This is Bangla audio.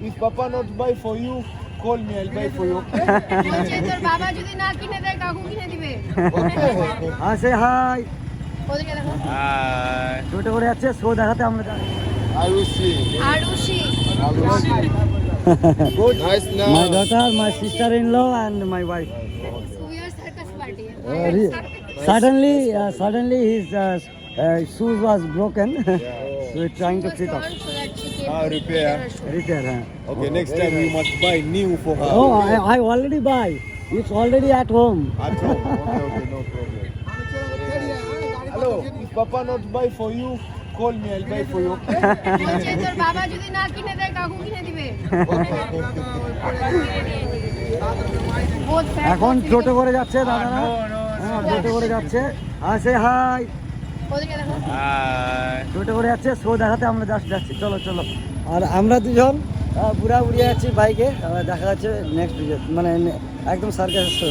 If Papa not buy for you, call me. I'll buy for you. Okay? বলছে তোর বাবা যদি না কিনে দেয় কাকু কিনে দিবে হ্যাঁ সে হাই ওদিকে দেখো ছোট করে যাচ্ছে শো দেখাতে আমরা যাচ্ছি। I will see. Arushi I will see. Good. Nice now. my daughter my sister in law and my wife সুইয়ার circus party Uh, re- suddenly uh, suddenly his uh, uh, shoes was broken so we're trying to fit up Ah, repair. repair huh? Okay, next time you must buy new for her. oh I, I already buy it's already at home At home. Okay, okay, no problem. Hello. If Papa not buy for you, call me. I'll buy for you. Okay? বলছে তোর বাবা যদি না কিনে দেয় কাকু কিনে দিবে এখন ছোট করে যাচ্ছে দাদারা হ্যাঁ টোটো করে যাচ্ছে আসে হাই ওদিকে দেখো টোটো করে যাচ্ছে শো দেখাতে আমরা জাস্ট যাচ্ছি। চলো চলো। আর আমরা দুজন বুড়া বুড়িয়ে যাচ্ছি বাইকে দেখা যাচ্ছে নেক্সট মানে একদম সার্কাস শো